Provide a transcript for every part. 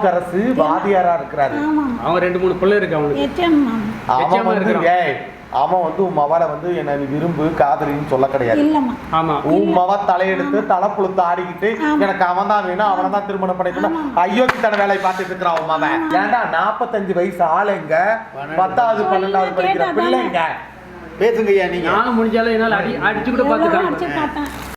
அரசு வாதியாரா இருக்கிறாரு. அவன் ரெண்டு மூணு பிள்ளை இருக்கு அவனுக்கு அவன். ஏய் அவன் வந்து உன் மவளை வந்து என்ன விரும்பு காதலின்னு சொல்ல கிடையாது. இல்லைம்மா. ஆமா. உன் மவ தலையெடுத்து தலை புழுத்து ஆடிக்கிட்டு. எனக்கு அவன் தான் வேணும் அவனை தான் திருமணம் பண்ணிக்கணும் ஐயோ தன வேலையை பார்த்துட்டு இருக்கிறான் அவன் மவன். ஏன்டா நாற்பத்தஞ்சு வயசு ஆளுங்க பத்தாவது பன்னெண்டாவது படிக்கிற. பிள்ளைங்க. பேசுங்கய்யா நீங்க. நானும் முடிஞ்சாலும் என்னால் அடி அடிச்சு கூட எவ்வளோ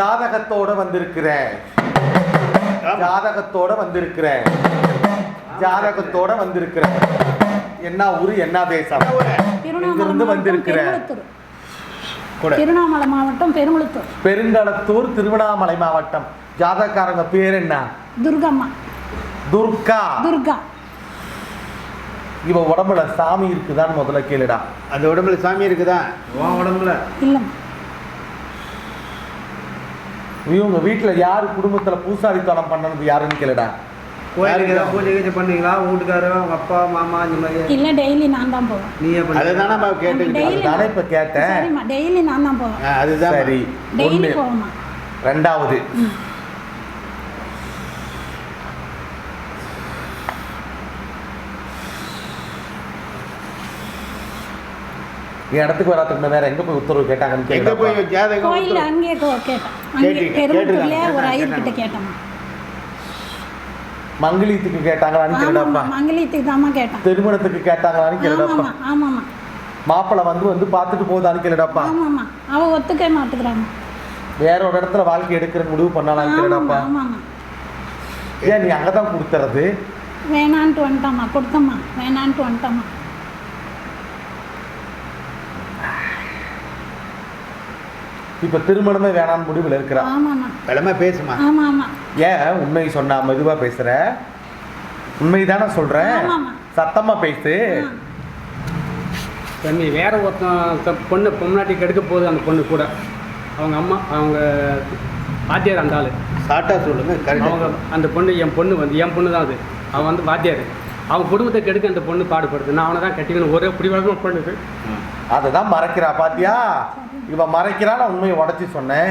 ஜாதகத்தோட வந்திருக்கிறேன். ஜாதகத்தோட வந்திருக்கிறேன். ஜாதகத்தோட வந்திருக்கிறேன். என்ன ஊரு என்ன தேசம்? மாவட்டம் வந்திருக்கிறேன்? திருவண்ணாமலை மாவட்டம் பெருங்குளத்தூர். பெருங்களத்தூர் திருவண்ணாமலை மாவட்டம். ஜாதகக்காரங்க பேர் என்ன? துர்கம்மா. துர்கா. துர்கா. இவ உடம்புல சாமி இருக்குதான்னு முதல்ல கேளுடா. அந்த உடம்புல சாமி இருக்குதா? உன் உடம்புல. இல்லைம்மா. இவங்க வீட்டுல யாரு குடும்பத்துல பூசாரித்தனம் பண்ணது யாருன்னு கேளுடா. கோயிலுக்கு ஏதாவது பூஜை கீஜை பண்ணீங்களா வீட்டுக்காரர் அவங்க அப்பா மாமா இந்த மாதிரி? இல்லை டெய்லி நான் தான் போவேன். நீயே பண்ணி. அதுதானே கேட்டுக்கிட்டோம் டெய்லி அதுதானே இப்ப கேட்டேன். டெய்லி நான் தான் போவேன். அதுதான். சரி டெய்லி போவேம்மா ரெண்டாவது. இடத்துக்கு வராதுக்கு வேற எங்க போய் உத்தரவு கேட்டாங்கன்னு எங்க போய் ஜாதகம் கோயிலில் உத்தரவு- அங்கேயே கோ- கேட்டேன். அங்கே கேட்டிருக்காங்க, ஒரு கேட்டாங்க, ஐயர்கிட்ட கேட்டேம்மா. மங்களியத்துக்கு கேட்டாங்களான்னு ஆமாம்மா மங்களீத்துக்கு தாம்மா கேட்டேன். திருமணத்துக்கு கேட்டாங்களான்னு கேளுடாப்பா. ஆமாம்மா ஆமாம்மா. மாப்பிள்ளை வந்து வந்து பார்த்துட்டு போகுதான்னு கேளுடாப்பா. ஆமாம்மா அவள் ஒத்துக்க மாட்டுக்கிறாங்க வேற ஒரு இடத்துல வாழ்க்கை எடுக்கிற முடிவு பண்ணலாம்னு கேளுடாப்பா. ஏன் நீ அங்கதான் கொடுத்துறது? வேணான்ட்டு வந்துட்டாம்மா கொடுத்தம்மா. வேணான்ட்டு வந்துட்டம்மா. இப்ப திருமணமே வேணாம்னு முடிவில் இருக்கிறா. பலமா பேசுமா? ஏன் உண்மை சொன்னா மெதுவா பேசுற? உண்மைதானே சொல்றேன் ஆமாம்மா. சத்தமா பேசு. தம்பி வேற ஒருத்தன் பொண்ணு பொம்னாட்டி கெடுக்க போகுது அந்த பொண்ணு கூட. அவங்க அம்மா அவங்க வாத்தியார் அந்த ஆளு. ஷார்ட்டா சொல்லுங்க அவங்க கரெக்டா அந்த பொண்ணு என் பொண்ணு வந்து என் பொண்ணு தான் அது. அவன் வந்து வாத்தியார். அவன் குடும்பத்தை கெடுக்க அந்த பொண்ணு பாடுபடுது. நான் அவனை தான் கட்டிக்கணும். ஒரே பிடிவாதமாக பண்ணுது. அததான் மறைக்கிறா பாத்தியா? இவ மறைக்கிறா நான் உண்மையை உடைச்சு சொன்னேன்.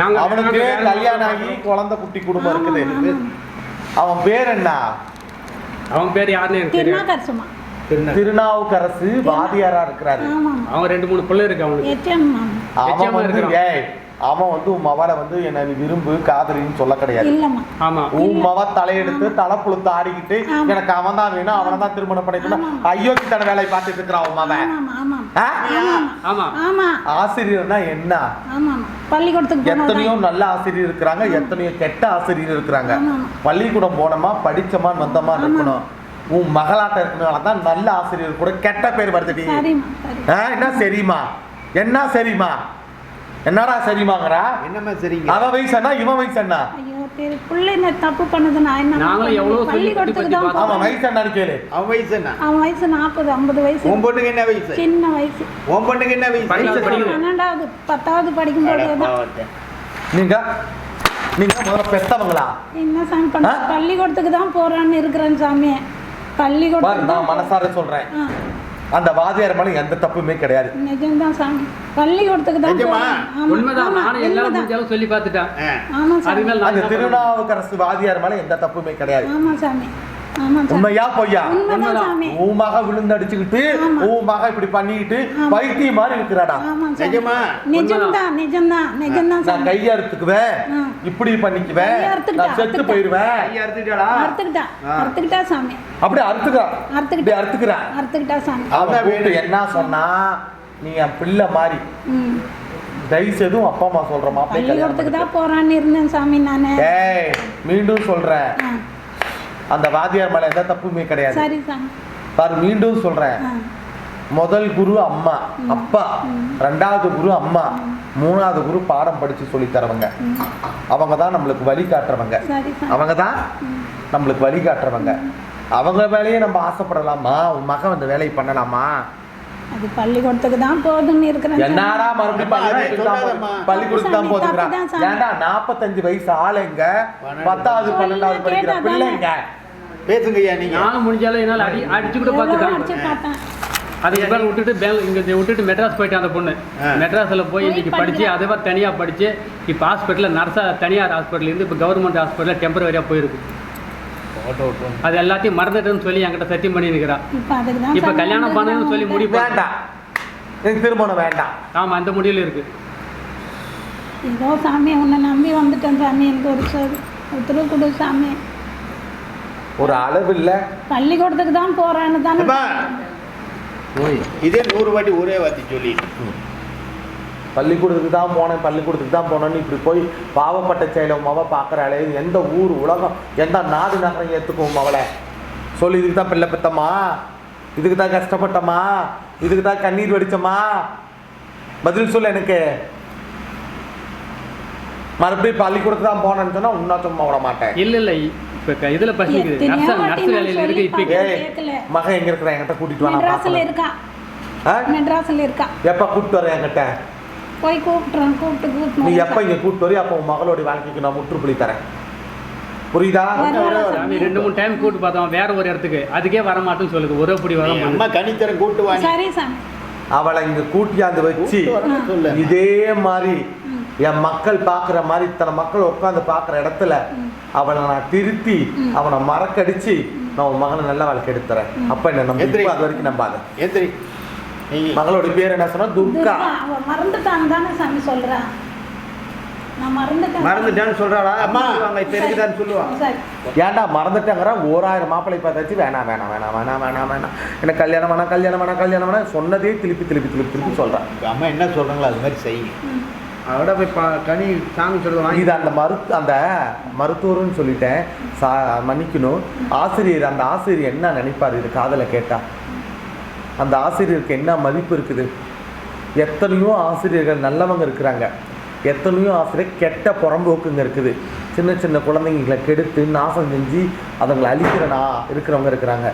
நாங்க அவனுக்கு கல்யாணம் ஆகி குழந்தை குட்டி குடும்பம் இருக்குது அவன் பேர் என்ன? அவன் பேர் யாருன்னு எனக்கு தெரியும் திருநாவுக்கரசு வாதியாரா இருக்கிறாரு. அவன் ரெண்டு மூணு பிள்ளை இருக்கு அவனுக்கு. அவன் வந்து. ஏய் அவன் வந்து உன் மவளை வந்து என்ன நீ விரும்பு காதலின்னு சொல்ல கிடையாது. ஆமா. உன் மவ தலையெடுத்து தலை புழுத்து ஆடிக்கிட்டு. எனக்கு அவன் தான் வேணும் அவனை தான் திருமணம் பண்ணிக்கணும் ஐயோ தன வேலையை பார்த்துட்டு இருக்கிறான் உன் மவன். ஆசிரியர்னா என்ன? பள்ளிக்கூடத்துக்கு எத்தனையோ நல்ல ஆசிரியர் இருக்கிறாங்க எத்தனையோ கெட்ட ஆசிரியர் இருக்கிறாங்க. பள்ளிக்கூடம் போனோமா படிச்சோமா வந்தோமா இருக்கணும். உன் மகளாட்ட இருக்கனால தான் நல்ல ஆசிரியர் கூட கெட்ட பேர் வருதுடி சரிம்மா சரி. ஆ, என்ன சரிம்மா? என்ன சரிம்மா? என்னடா சரிமாங்கறா என்னம்மா சரிங்க அவ வயசு என்ன இவன் வயசு என்ன ஐயோ தெரி பிள்ளை என்ன தப்பு பண்ணுது? நான் என்ன நாங்களும் எவ்வளவோ சொல்லி பள்ளிக்கூடத்துக்கு புத்தி தான் புத்தி அவன் போவேன். வயசு என்னன்னு கேளு. அவன் வயசு என்ன அவன் வயசு நாற்பது ஐம்பது வயசு. உன் பொண்ணுக்கு என்ன வயசு? சின்ன வயசு. உன் பொண்ணுக்கு என்ன வயசு? பன்னெண்டாவது படிக்குது. பன்னெண்டாவது பத்தாவது படிக்கும் அட போதே. நீங்க நீங்க முதல்ல பெத்தவங்களா? என்ன சாமி பண்ண? பள்ளிக்கூடத்துக்கு தான் போறான்னு இருக்கிறேன் சாமி பாரு பள்ளிக்கூடத்துக்கு நான் தான் மனசார சொல்றேன். அந்த வாதியார் மேல எந்த தப்புமே கிடையாது. நிஜம்தான் சாமி. பள்ளிக்கூடத்துக்கு தான் நிஜமா? உண்மைதான். நானும். முடிஞ்சாலும் சொல்லி பார்த்துட்டேன். ஆமா சாமி. அந்த? திருநாவுக்கரசு வாதியார் மேல எந்த தப்புமே கிடையாது. ஆமா சாமி. உண்மையா பொய்யா? உன் மக விழுந்தடிச்சுக்கிட்டு. உன் மக இப்படி பண்ணிக்கிட்டு ஆமா. பைத்தியம் மாதிரி இருக்கிறாடா நிஜமா? நிஜம்தான் நிஜம்தான் நிஜம்தான் நான் கையை அறுத்துக்குவேன். இப்படி பண்ணிக்குவேன். நான் செத்து அறுத்துட்டாளா அறுத்துக்கிட்டா. அறுத்துக்கிட்டா சாமி. அப்படி அறுத்துக்கிறான் அறுத்துக்கிட்டா. இப்படி அறுத்துக்கிறான். அறுத்துக்கிட்டா சாமி. அவன் வேணும். என்ன சொன்னா நீ என் பிள்ளை மாதிரி தயவு செய்தும் அப்பா அம்மா சொல்ற மாப்பிள்ளை கல்யாணம் பள்ளிக்கூடத்துக்கு. தான் போறான்னு இருந்தேன் சாமி நானு. மீண்டும் சொல்றேன். அந்த வாதியார் மேல எந்த தப்புமே கிடையாது. பாரு மீண்டும் சொல்றேன். ஆ, முதல் குரு அம்மா அப்பா ரெண்டாவது குரு அம்மா மூணாவது குரு பாடம் படிச்சு சொல்லி தரவங்க அவங்க தான் நம்மளுக்கு வழி காட்டுறவங்க. அவங்க தான் நம்மளுக்கு வழி காட்டுறவங்க. அவங்க வேலையை நம்ம ஆசைப்படலாமா? உன் மகன் அந்த வேலையை பண்ணலாமா? அது பள்ளிக்கூடத்துக்கு தான் போகுதுன்னு இருக்கிறேன். என்னடா மறுபடியும் அது பள்ளிக்கூடத்துக்கு தான் போதுங்கிறான். ஏன்டா நாற்பத்தஞ்சு வயசு ஆளுங்க பத்தாவது பன்னெண்டாவது படிக்கிற பிள்ளைங்க. பேசுங்கய்யா நீங்க. நானும் முடிஞ்சாலும் என்னால் அடி அடிச்சு கூட பார்த்துட்டான் அதுக்கு மேலே விட்டுட்டு பேங்க் இங்கே விட்டுட்டு மெட்ராஸ் போயிட்டு அந்த பொண்ணு. மெட்ராஸில் போய் இன்னைக்கு படித்து படிக்கிறா. அதுவா தனியாக படித்து இப்போ ஹாஸ்பிட்டலில் நர்ஸாக தனியார் ஹாஸ்பிட்டல் இருந்து இப்போ கவர்மெண்ட் ஹாஸ்பிட்டலில் டெம்பரவரியாக போயிருக்கு. அது எல்லாத்தையும் மறந்துட்டுன்னு சொல்லி என்கிட்ட சத்தியம் பண்ணி நிற்கிறா இப்போ கல்யாணம் பண்ணணும்னு சொல்லி முடிவு பண்ண. வேண்டாம். திருமணம் வேண்டாம். ஆமாம் அந்த முடிவில் இருக்குது ஏதோ சாமி உன்னை நம்பி வந்துட்டேன் சாமி எனக்கு ஒரு உத்தரவு கொடு சாமி. ஒரு அளவு இல்ல பள்ளிக்கூடத்துக்கு தான் போறேன்னு தானே அப்பா. இதே நூறு வாட்டி ஒரே வார்த்தை சொல்லி பள்ளிக்கூடத்துக்கு தான் போனேன் பள்ளிக்கூடத்துக்கு தான் போனேன்னு இப்படி போய் பாவப்பட்ட செயலை உன் மவ பார்க்குறாளே எந்த ஊர் உலகம் எந்த நாடு நகரம் ஏற்றுக்கும் அவளை? சொல்லி இதுக்கு தான் பிள்ளை பெத்தம்மா? இதுக்கு தான் கஷ்டப்பட்டம்மா? இதுக்கு தான் கண்ணீர் வடிச்சம்மா? பதில் சொல்ல எனக்கு. மறுபடியும் பள்ளிக்கூடத்துக்கு தான் போனேன்னு சொன்னா உன்னா சும்மா விட மாட்டேன். இல்லை இல்லை இப்போ இதில் பசிக்குது நர்ஸ் வேலையில் இப்போ கேட்கல. மகன் எங்க இருக்கிற என்கிட்ட கூட்டிட்டு வா நான் மெட்ராஸில். இருக்கா? மெட்ராஸில் இருக்கா. எப்ப கூப்பிட்டு வரேன் என்கிட்ட? போய் கூப்பிட்டுறேன் கூப்பிட்டு நீ கூப்பிட்டு எப்ப இங்க கூப்பிட்டு வரையும் அப்போ உன் மகளோட வாழ்க்கைக்கு நான் முற்றுப்புள்ளி தரேன். புரியுதா? சாமி. ரெண்டு மூணு டைம் கூட்டு பார்த்தோம் வேற ஒரு இடத்துக்கு. அதுக்கே வர மாட்டேன்னு சொல்லுது. ஒரே படி வர நீ அம்மா கூட்டு வாங்க சரி சாமி. அவளை இங்க கூட்டியாந்து வச்சு இதே மாதிரி என் மக்கள் பார்க்குற மாதிரி இத்தனை மக்கள் உட்காந்து பார்க்குற இடத்துல அவனை நான் திருத்தி அவனை மறக்கடிச்சு நான் உன் மகனை நல்ல வாழ்க்கை எடுத்துறேன். அப்ப என்ன நம்ப. எந்திரி. அது வரைக்கும் நம்பாத. எந்திரி. நீ மகளோட பேர் என்ன சொன்னா? துர்கா. மறந்துட்டான்னு தானே சாமி சொல்றா. நான் மறந்துட்டேன். மறந்துட்டான்னு சொல்றாளா? அம்மா. அம்மா இப்போ இருக்குதான்னு சொல்லுவா. சரி. ஏன்டா மறந்துட்டேங்கிற? ஓராயிரம் மாப்பிள்ளை பார்த்தாச்சு வேணாம் வேணாம் வேணாம் வேணாம் வேணாம் வேணாம் எனக்கு கல்யாணம் வேணாம் கல்யாணம் வேணாம் கல்யாணம் வேணாம் சொன்னதே திருப்பி திருப்பி திருப்பி திருப்பி சொல்றேன் அம்மா என்ன சொல்றாங்களோ அது மாதிரி செய்யுங்க அவட போய் கனி சாமி சொல்லுது வாங்கி இது அந்த மரு அந்த மருத்துவர்னு சொல்லிட்டேன். சா மன்னிக்கணும். ஆசிரியர் அந்த ஆசிரியர் என்ன நினைப்பார்? இது காதலை கேட்டா. அந்த ஆசிரியருக்கு என்ன மதிப்பு இருக்குது? எத்தனையோ ஆசிரியர்கள் நல்லவங்க இருக்கிறாங்க. எத்தனையோ ஆசிரியர் கெட்ட புறம்போக்குங்க இருக்குது. சின்ன சின்ன குழந்தைங்களை கெடுத்து நாசம் செஞ்சு அதுங்களை அழிக்கிற நா இருக்கிறவங்க இருக்கிறாங்க.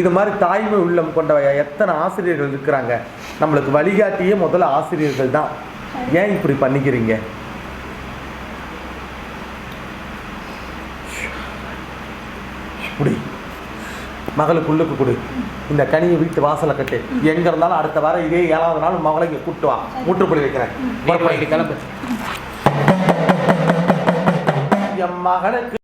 இது மாதிரி தாய்மை உள்ளம் கொண்ட எத்தனை ஆசிரியர்கள் இருக்கிறாங்க? நம்மளுக்கு வழிகாட்டியே முதல்ல ஆசிரியர்கள் தான். ஏன் இப்படி பண்ணிக்கிறீங்க? இப்படி. மகளுக்கு உள்ளுக்கு கொடு. இந்த கனியை வீட்டு வாசல்ல கட்டு. எங்க இருந்தாலும் அடுத்த வாரம் இதே ஏழாவது நாள் மகளை இங்க கூட்டு வா. முற்றுப்புள்ளி வைக்கிறேன். கிளம்பு. என் மகனுக்கு